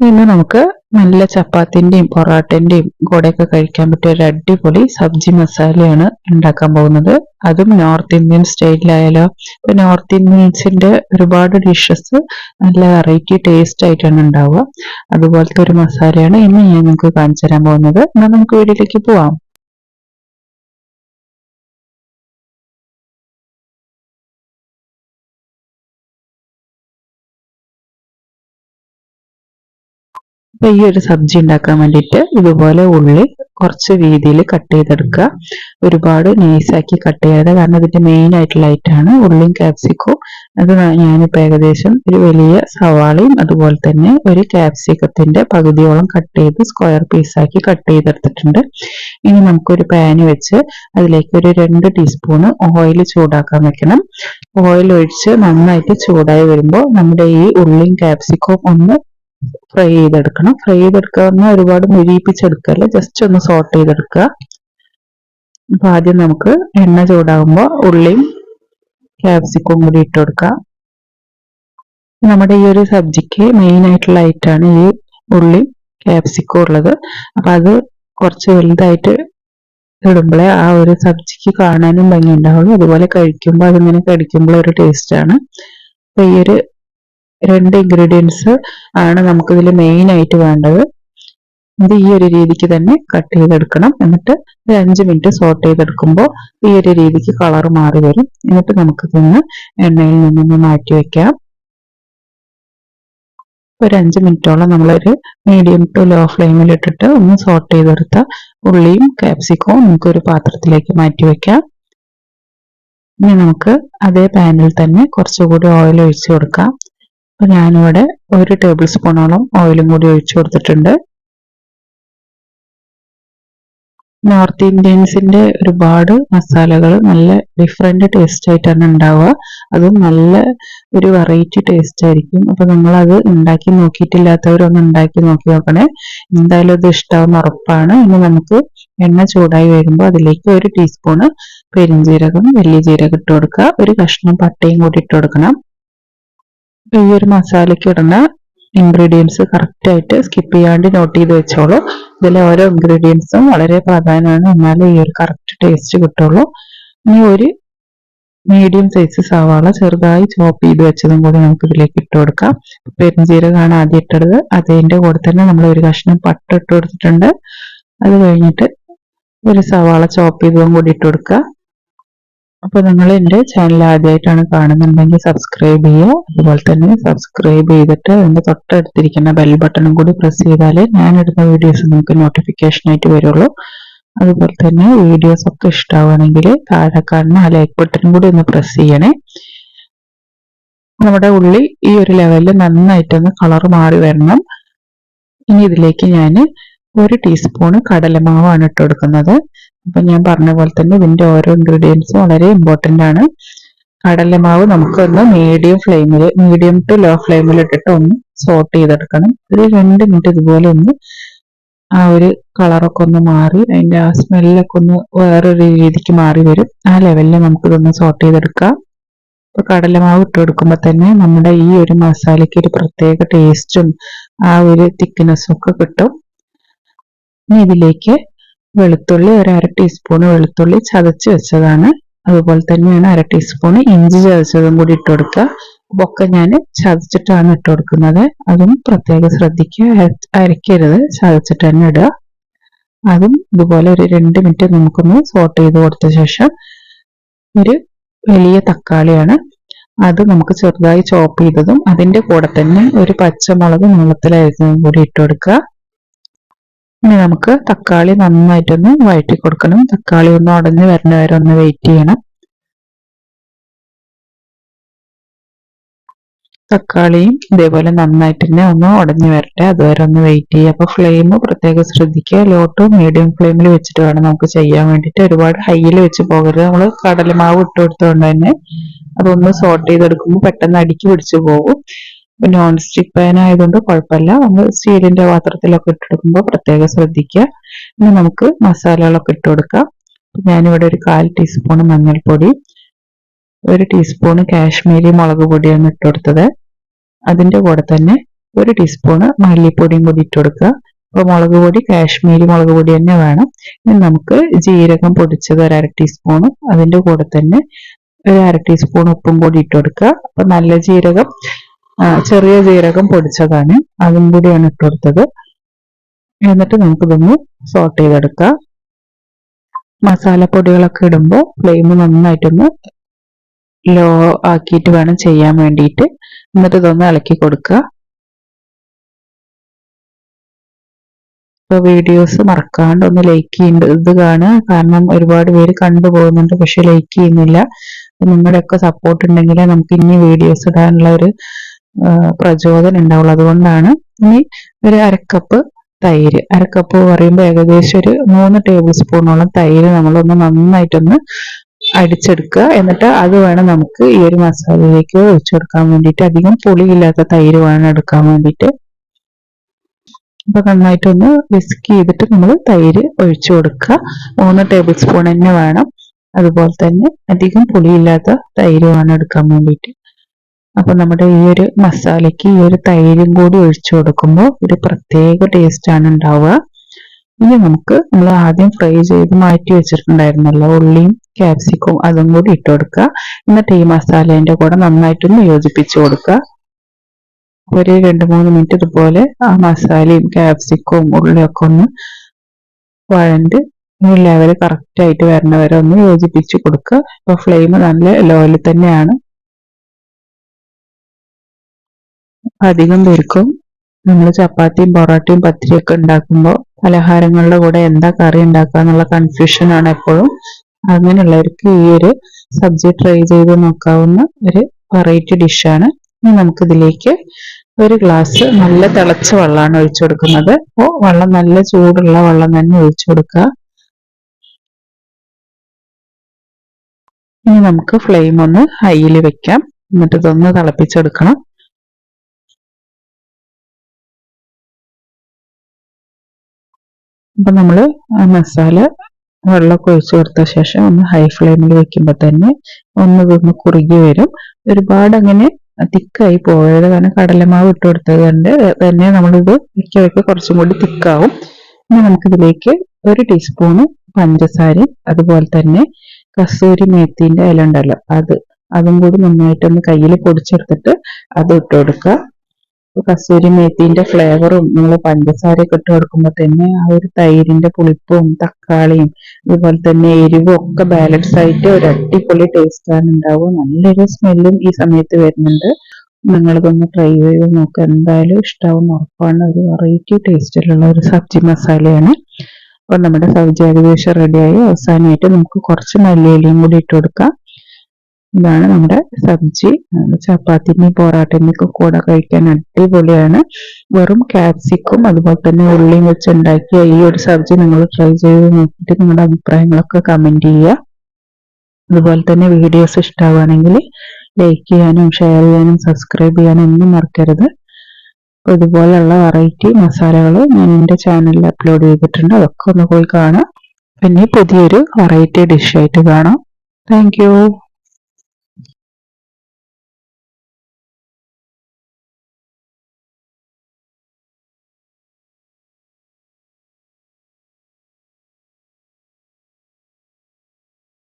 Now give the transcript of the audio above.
ഇന്ന് നമുക്ക് നല്ല ചപ്പാത്തിന്റെയും പൊറാട്ടന്റെയും കൂടെയൊക്കെ കഴിക്കാൻ പറ്റിയ ഒരു അടിപൊളി സബ്ജി മസാലയാണ് ഉണ്ടാക്കാൻ പോകുന്നത്. അതും നോർത്ത് ഇന്ത്യൻ സ്റ്റൈലിലായാലോ. ഇപ്പൊ നോർത്ത് ഇന്ത്യൻസിന്റെ ഒരുപാട് ഡിഷസ് നല്ല വെറൈറ്റി ടേസ്റ്റ് ആയിട്ടാണ് ഉണ്ടാവുക. അതുപോലത്തെ ഒരു മസാലയാണ് ഇന്ന് ഞാൻ നിങ്ങൾക്ക് കാണിച്ചു തരാൻ പോകുന്നത്. എന്നാൽ നമുക്ക് വീട്ടിലേക്ക് പോവാം. അപ്പൊ ഈ ഒരു സബ്ജി ഉണ്ടാക്കാൻ വേണ്ടിയിട്ട് ഇതുപോലെ ഉള്ളി കുറച്ച് വീതിയിൽ കട്ട് ചെയ്തെടുക്കുക. ഒരുപാട് നൈസാക്കി കട്ട് ചെയ്യാതെ കാരണം ഇതിന്റെ മെയിൻ ആയിട്ടുള്ള ഐറ്റാണ് ഉള്ളിയും ക്യാപ്സിക്കോ അത് ഞാനിപ്പോൾ ഏകദേശം ഒരു വലിയ സവാളയും അതുപോലെ തന്നെ ഒരു ക്യാപ്സിക്കത്തിന്റെ പകുതിയോളം കട്ട് ചെയ്ത് സ്ക്വയർ പീസാക്കി കട്ട് ചെയ്തെടുത്തിട്ടുണ്ട്. ഇനി നമുക്കൊരു പാന് വെച്ച് അതിലേക്ക് ഒരു രണ്ട് ടീസ്പൂണ് ഓയിൽ ചൂടാക്കാൻ വെക്കണം. ഓയിൽ ഒഴിച്ച് നന്നായിട്ട് ചൂടായി വരുമ്പോൾ നമ്മുടെ ഈ ഉള്ളിയും ക്യാപ്സിക്കവും ഒന്ന് ഫ്രൈ ചെയ്തെടുക്കണം. ഫ്രൈ ചെയ്തെടുക്കുക പറഞ്ഞാൽ ഒരുപാട് മുരിയിപ്പിച്ചെടുക്കല്ല ജസ്റ്റ് ഒന്ന് സോർട്ട് ചെയ്തെടുക്കുക. അപ്പൊ ആദ്യം നമുക്ക് എണ്ണ ചൂടാകുമ്പോൾ ഉള്ളിയും ക്യാപ്സിക്കും കൂടി ഇട്ട് കൊടുക്കുക നമ്മുടെ ഈ ഒരു സബ്ജിക്ക് മെയിൻ ആയിട്ടുള്ള ഐറ്റാണ് ഈ ഉള്ളി ക്യാപ്സിക്കും ഉള്ളത്. അപ്പൊ അത് കുറച്ച് വലുതായിട്ട് ഇടുമ്പോഴേ ആ ഒരു സബ്ജിക്ക് കാണാനും ഭംഗി ഉണ്ടാവുള്ളൂ. അതുപോലെ കഴിക്കുമ്പോൾ അതിങ്ങനെ കടിക്കുമ്പോൾ ഒരു ടേസ്റ്റ് ആണ്. അപ്പൊ ഈ ഒരു രണ്ട് ഇൻഗ്രീഡിയൻസ് ആണ് നമുക്കിതിൽ മെയിൻ ആയിട്ട് വേണ്ടത്. ഇത് ഈ ഒരു രീതിക്ക് തന്നെ കട്ട് ചെയ്തെടുക്കണം. എന്നിട്ട് ഒരു അഞ്ച് മിനിറ്റ് സോട്ട് ചെയ്തെടുക്കുമ്പോൾ ഈ ഒരു രീതിക്ക് കളർ മാറി വരും. എന്നിട്ട് നമുക്ക് ഇതൊന്ന് എണ്ണയിൽ നിന്നൊന്ന് മാറ്റി വെക്കാം. ഒരു അഞ്ച് മിനിറ്റോളം നമ്മളൊരു മീഡിയം ടു ലോ ഫ്ലെയിമിൽ ഇട്ടിട്ട് ഒന്ന് സോട്ട് ചെയ്തെടുത്ത ഉള്ളിയും ക്യാപ്സിക്കവും നമുക്കൊരു പാത്രത്തിലേക്ക് മാറ്റി വെക്കാം. ഇനി നമുക്ക് അതേ പാനിൽ തന്നെ കുറച്ചുകൂടി ഓയിൽ ഒഴിച്ചു കൊടുക്കാം. അപ്പൊ ഞാനിവിടെ ഒരു ടേബിൾ സ്പൂണോളം ഓയിലും കൂടി ഒഴിച്ചു കൊടുത്തിട്ടുണ്ട്. നോർത്ത് ഇന്ത്യൻസിന്റെ ഒരുപാട് മസാലകൾ നല്ല ഡിഫറെന്റ് ടേസ്റ്റ് ആയിട്ടാണ് ഉണ്ടാവുക. അതും നല്ല ഒരു വെറൈറ്റി ടേസ്റ്റ് ആയിരിക്കും. അപ്പൊ നിങ്ങൾ അത് ഉണ്ടാക്കി നോക്കിയിട്ടില്ലാത്തവരൊന്ന് ഉണ്ടാക്കി നോക്കി നോക്കണേ. എന്തായാലും ഇത് ഇഷ്ടാവുന്ന ഉറപ്പാണ്. ഇനി നമുക്ക് എണ്ണ ചൂടായി വരുമ്പോൾ അതിലേക്ക് ഒരു ടീസ്പൂണ് പെരിഞ്ജീരകം വലിയ ജീരകം ഇട്ട് കൊടുക്കുക. ഒരു കഷ്ണം പട്ടയും കൂടി ഇട്ട് കൊടുക്കണം. ഈ ഒരു മസാലയ്ക്ക് ഇടുന്ന ഇൻഗ്രീഡിയൻസ് കറക്റ്റ് ആയിട്ട് സ്കിപ്പ് ചെയ്യാണ്ട് നോട്ട് ചെയ്ത് വെച്ചോളൂ. ഇതിലെ ഓരോ ഇൻഗ്രീഡിയൻസും വളരെ പ്രാധാന്യമാണ്. എന്നാലേ ഈ ഒരു കറക്റ്റ് ടേസ്റ്റ് കിട്ടുള്ളൂ. ഇനി ഒരു മീഡിയം സൈസ് സവാള ചെറുതായി ചോപ്പ് ചെയ്ത് വെച്ചതും കൂടി നമുക്ക് ഇതിലേക്ക് ഇട്ട് കൊടുക്കാം. പെരുംജീരകമാണ് ആദ്യം ഇട്ടത്. അതിന്റെ കൂടെ തന്നെ നമ്മൾ ഒരു കഷ്ണം പട്ട ഇട്ട് കൊടുത്തിട്ടുണ്ട്. അത് കഴിഞ്ഞിട്ട് ഒരു സവാള ചോപ്പ് ചെയ്തതും കൂടി ഇട്ട് കൊടുക്കുക. അപ്പോൾ നിങ്ങൾ എന്റെ ചാനൽ ആദ്യമായിട്ടാണ് കാണുന്നുണ്ടെങ്കിൽ സബ്സ്ക്രൈബ് ചെയ്യുക. അതുപോലെ തന്നെ സബ്സ്ക്രൈബ് ചെയ്തിട്ട് അതിന്റെ തൊട്ടടുത്തിരിക്കുന്ന ബെൽ ബട്ടണും കൂടി പ്രസ് ഞാൻ ഇടുന്ന വീഡിയോസ് നിങ്ങൾക്ക് നോട്ടിഫിക്കേഷൻ ആയിട്ട് വരുള്ളൂ. അതുപോലെ തന്നെ വീഡിയോസ് ഒക്കെ ഇഷ്ടമാവുകയാണെങ്കിൽ താഴെ കാണുന്ന ആ ലൈക്ക് ബട്ടണും കൂടി ഒന്ന് പ്രസ് ചെയ്യണേ. നമ്മുടെ ഉള്ളി ഈ ഒരു ലെവലിൽ നന്നായിട്ടൊന്ന് കളർ മാറി വരണം. ഇനി ഇതിലേക്ക് ഞാൻ ഒരു ടീസ്പൂണ് കടലമാവാണ് ഇട്ട് കൊടുക്കുന്നത്. അപ്പൊ ഞാൻ പറഞ്ഞ പോലെ തന്നെ ഇതിന്റെ ഓരോ ഇൻഗ്രീഡിയൻസും വളരെ ഇമ്പോർട്ടന്റ് ആണ്. കടലമാവ് നമുക്കൊന്ന് മീഡിയം ഫ്ലെയിമിൽ മീഡിയം ടു ലോ ഫ്ലെയിമിൽ ഇട്ടിട്ട് ഒന്ന് സോട്ട് ചെയ്തെടുക്കണം. ഒരു രണ്ട് മിനിറ്റ് ഇതുപോലെ ഒന്ന് ആ ഒരു കളറൊക്കെ ഒന്ന് മാറി അതിന്റെ ആ സ്മെല്ലൊക്കെ ഒന്ന് വേറൊരു രീതിക്ക് മാറി വരും. ആ ലെവലിൽ നമുക്കിതൊന്ന് സോട്ട് ചെയ്തെടുക്കാം. ഇപ്പൊ കടലമാവ് ഇട്ട് കൊടുക്കുമ്പോൾ തന്നെ നമ്മുടെ ഈ ഒരു മസാലയ്ക്ക് ഒരു പ്രത്യേക ടേസ്റ്റും ആ ഒരു തിക്നെസ്സും ഒക്കെ കിട്ടും. ഇനി ഇതിലേക്ക് വെളുത്തുള്ളി ഒരു അര ടീസ്പൂൺ വെളുത്തുള്ളി ചതച്ച് വെച്ചതാണ്. അതുപോലെ തന്നെയാണ് അര ടീസ്പൂൺ ഇഞ്ചി ചതച്ചതും കൂടി ഇട്ട് കൊടുക്കുക. ഒക്കെ ഞാൻ ചതച്ചിട്ടാണ് ഇട്ട് കൊടുക്കുന്നത്. അതും പ്രത്യേകം ശ്രദ്ധിക്കുക. അരക്കരുത്. ചതച്ചിട്ട് തന്നെ ഇടുക. അതും ഇതുപോലെ ഒരു രണ്ട് മിനിറ്റ് നമുക്കൊന്ന് സോട്ട് ചെയ്ത് കൊടുത്ത ശേഷം ഒരു വലിയ തക്കാളിയാണ്. അത് നമുക്ക് ചെറുതായി ചോപ്പ് ചെയ്തതും അതിന്റെ കൂടെ തന്നെ ഒരു പച്ചമുളക് നീളത്തിലായിരുന്നതും കൂടി ഇട്ട് കൊടുക്കുക. ഇനി നമുക്ക് തക്കാളി നന്നായിട്ടൊന്ന് വഴറ്റി കൊടുക്കണം. തക്കാളി ഒന്ന് ഉടഞ്ഞ് വരണ വരെ ഒന്ന് വെയിറ്റ് ചെയ്യണം. തക്കാളിയും ഇതേപോലെ നന്നായിട്ട് തന്നെ ഒന്ന് ഉടഞ്ഞു വരട്ടെ. അതുവരെ ഒന്ന് വെയിറ്റ് ചെയ്യുക. അപ്പൊ ഫ്ലെയിം പ്രത്യേകം ശ്രദ്ധിക്കുക. ലോ ടു മീഡിയം ഫ്ലെയിമിൽ വെച്ചിട്ട് വേണം നമുക്ക് ചെയ്യാൻ വേണ്ടിയിട്ട്. ഒരുപാട് ഹൈയിൽ വെച്ച് പോകരുത്. നമ്മൾ കടലമാവ് ഇട്ട് കൊടുത്തുകൊണ്ട് തന്നെ. അതൊന്ന് സോട്ട് ചെയ്തെടുക്കുമ്പോൾ പെട്ടെന്ന് അടുക്കി പിടിച്ചു പോകും. നോൺ സ്റ്റിക് പാൻ ആയതുകൊണ്ട് കുഴപ്പമില്ല. നമ്മൾ സ്റ്റീലിന്റെ പാത്രത്തിലൊക്കെ ഇട്ടെടുക്കുമ്പോൾ പ്രത്യേകം ശ്രദ്ധിക്കുക. ഇനി നമുക്ക് മസാലകളൊക്കെ ഇട്ട് കൊടുക്കാം ഞാനിവിടെ ഒരു കാൽ ടീസ്പൂൺ മഞ്ഞൾപ്പൊടി ഒരു ടീസ്പൂൺ കാശ്മീരി മുളക് പൊടിയാണ് ഇട്ട് കൊടുത്തത് അതിന്റെ കൂടെ തന്നെ ഒരു ടീസ്പൂണ് മല്ലിപ്പൊടിയും കൂടി ഇട്ട് കൊടുക്കുക അപ്പോൾ മുളക് പൊടി കാശ്മീരി മുളക് പൊടി തന്നെ വേണം. ഇനി നമുക്ക് ജീരകം പൊടിച്ചത് ഒരു അര ടീസ്പൂണും അതിന്റെ കൂടെ തന്നെ ഒരു അര ടീസ്പൂൺ ഉപ്പും കൂടി ഇട്ട് കൊടുക്കുക അപ്പൊ നല്ല ജീരകം ചെറിയ ജീരകം പൊടിച്ചതാണ്. അതും കൂടിയാണ് ഇട്ടുകൊടുത്തത് എന്നിട്ട് നമുക്കിതൊന്ന് സോട്ട് ചെയ്തെടുക്കാം. മസാലപ്പൊടികളൊക്കെ ഇടുമ്പോൾ ഫ്ലെയിം നന്നായിട്ടൊന്ന് ലോ ആക്കിയിട്ട് വേണം ചെയ്യാൻ വേണ്ടിയിട്ട്. എന്നിട്ട് ഇതൊന്ന് ഇളക്കി കൊടുക്കുക. ഇപ്പൊ വീഡിയോസ് മറക്കാണ്ട് ഒന്ന് ലൈക്ക് ചെയ്യേണ്ട ഇത് കാണുക. കാരണം ഒരുപാട് പേര് കണ്ടുപോകുന്നുണ്ട് പക്ഷെ ലൈക്ക് ചെയ്യുന്നില്ല. നിങ്ങളുടെയൊക്കെ സപ്പോർട്ട് ഉണ്ടെങ്കിലേ നമുക്ക് ഇനി വീഡിയോസ് ഇടാനുള്ള ഒരു പ്രചോദനം ഉണ്ടാവുള്ളൂ അതുകൊണ്ടാണ് ഇനി ഒരു അരക്കപ്പ് തൈര്. അരക്കപ്പ് പറയുമ്പോൾ ഏകദേശം ഒരു മൂന്ന് ടേബിൾ സ്പൂണോളം തൈര് നമ്മളൊന്ന് നന്നായിട്ടൊന്ന് അടിച്ചെടുക്കുക. എന്നിട്ട് അത് വേണം നമുക്ക് ഈ ഒരു മസാലയിലേക്ക് ഒഴിച്ചു കൊടുക്കാൻ വേണ്ടിയിട്ട്. അധികം പുളിയില്ലാത്ത തൈര് വേണം എടുക്കാൻ വേണ്ടിയിട്ട്. അപ്പൊ നന്നായിട്ടൊന്ന് വിസ്ക് ചെയ്തിട്ട് നമ്മൾ തൈര് ഒഴിച്ചു കൊടുക്കുക. മൂന്ന് ടേബിൾ സ്പൂൺ തന്നെ വേണം. അതുപോലെ തന്നെ അധികം പുളിയില്ലാത്ത തൈര് വേണം എടുക്കാൻ വേണ്ടിയിട്ട്. അപ്പൊ നമ്മുടെ ഈ ഒരു മസാലയ്ക്ക് ഈ ഒരു തൈരും കൂടി ഒഴിച്ചു കൊടുക്കുമ്പോൾ ഒരു പ്രത്യേക ടേസ്റ്റ് ആണ് ഉണ്ടാവുക. ഇനി നമുക്ക് നമ്മൾ ആദ്യം ഫ്രൈ ചെയ്ത് മാറ്റി വെച്ചിട്ടുണ്ടായിരുന്നല്ലോ ഉള്ളിയും ക്യാപ്സിക്കും അതും കൂടി ഇട്ട് കൊടുക്കുക. എന്നിട്ട് ഈ മസാലേന്റെ കൂടെ നന്നായിട്ടൊന്ന് യോജിപ്പിച്ച് കൊടുക്കുക. ഒരു രണ്ട് മൂന്ന് മിനിറ്റ് ഇതുപോലെ ആ മസാലയും ക്യാപ്സിക്കും ഉള്ളിയൊക്കെ ഒന്ന് വഴണ്ട് ലെവൽ കറക്റ്റ് ആയിട്ട് വരണ വരെ ഒന്ന് യോജിപ്പിച്ച് കൊടുക്കുക. ഇപ്പൊ ഫ്ലെയിം നല്ല ലോയിൽ തന്നെയാണ്. അധികം പേർക്കും നമ്മൾ ചപ്പാത്തിയും പൊറോട്ടയും പത്തിരിയൊക്കെ ഉണ്ടാക്കുമ്പോൾ പലഹാരങ്ങളുടെ കൂടെ എന്താ കറി ഉണ്ടാക്കുക എന്നുള്ള കൺഫ്യൂഷൻ ആണ് എപ്പോഴും. അങ്ങനെയുള്ളവർക്ക് ഈ ഒരു സബ്ജി ട്രൈ ചെയ്ത് നോക്കാവുന്ന ഒരു വെറൈറ്റി ഡിഷാണ് ഇനി നമുക്കിതിലേക്ക് ഒരു ഗ്ലാസ് നല്ല തിളച്ച വെള്ളമാണ് ഒഴിച്ചു കൊടുക്കുന്നത്. അപ്പോൾ വെള്ളം നല്ല ചൂടുള്ള വെള്ളം തന്നെ ഒഴിച്ചു കൊടുക്കുക. ഇനി നമുക്ക് ഫ്ലെയിം ഒന്ന് ഹൈയിൽ വെക്കാം. എന്നിട്ട് ഇതൊന്ന് തിളപ്പിച്ചെടുക്കണം. അപ്പൊ നമ്മൾ മസാല വെള്ളമൊക്കെ ഒഴിച്ചു കൊടുത്ത ശേഷം ഒന്ന് ഹൈ ഫ്ലെയിമിൽ വെക്കുമ്പോൾ തന്നെ ഒന്ന് ഒന്ന് കുറുകി വരും. ഒരുപാട് അങ്ങനെ തിക്കായി പോയത് കാരണം കടലമാവ് ഇട്ട് കൊടുത്തത് കൊണ്ട് തന്നെ നമ്മളിത് വെക്ക കുറച്ചും കൂടി തിക്കാവും. ഇനി നമുക്കിതിലേക്ക് ഒരു ടീസ്പൂണ് പഞ്ചസാരയും അതുപോലെ തന്നെ കസൂരി മേത്തിന്റെ ഇല ഉണ്ടല്ലോ അത് അതും കൂടി നന്നായിട്ടൊന്ന് കയ്യിൽ പൊടിച്ചെടുത്തിട്ട് അത് ഇട്ട് കൊടുക്കുക. കസൂരി മേത്തിന്റെ ഫ്ലേവറും നമ്മൾ പഞ്ചസാരയൊക്കെ ഇട്ട് കൊടുക്കുമ്പോൾ തന്നെ ആ ഒരു തൈരിന്റെ പുളിപ്പും തക്കാളിയും അതുപോലെ തന്നെ എരിവും ഒക്കെ ബാലൻസ് ആയിട്ട് ഒരു അടിപൊളി ടേസ്റ്റ് ആണ് ഉണ്ടാവും നല്ലൊരു സ്മെല്ലും ഈ സമയത്ത് വരുന്നുണ്ട്. നിങ്ങളിതൊന്ന് ട്രൈ ചെയ്ത് നോക്കുക എന്തായാലും ഇഷ്ടാവും ഉറപ്പാണ്. ഒരു വെറൈറ്റി ടേസ്റ്റിലുള്ള ഒരു സബ്ജി മസാലയാണ്. അപ്പൊ നമ്മുടെ സബ്ജി റെഡിയായി അവസാനമായിട്ട് നമുക്ക് കുറച്ച് മല്ലിയിലയും കൂടി ഇട്ട് കൊടുക്കാം. ഇതാണ് നമ്മുടെ സബ്ജി. ചപ്പാത്തിന്റെയും പൊറാട്ടന്റെയും കൂടെ കഴിക്കാൻ അടിപൊളിയാണ്. വെറും കാപ്സിക്കും അതുപോലെ തന്നെ ഉള്ളിയും വെച്ച് ഉണ്ടാക്കിയ ഈ ഒരു സബ്ജി നിങ്ങൾ ട്രൈ ചെയ്ത് നോക്കിയിട്ട് നിങ്ങളുടെ അഭിപ്രായങ്ങളൊക്കെ കമന്റ് ചെയ്യുക. അതുപോലെ തന്നെ വീഡിയോസ് ഇഷ്ടമാവുകയാണെങ്കിൽ ലൈക്ക് ചെയ്യാനും ഷെയർ ചെയ്യാനും സബ്സ്ക്രൈബ് ചെയ്യാനും ഒന്നും മറക്കരുത്. ഇതുപോലെയുള്ള വെറൈറ്റി മസാലകൾ ഞാൻ എന്റെ ചാനലിൽ അപ്ലോഡ് ചെയ്തിട്ടുണ്ട്. അതൊക്കെ ഒന്ന് പോയി കാണാം പിന്നെ പുതിയൊരു വെറൈറ്റി ഡിഷായിട്ട് കാണാം. താങ്ക്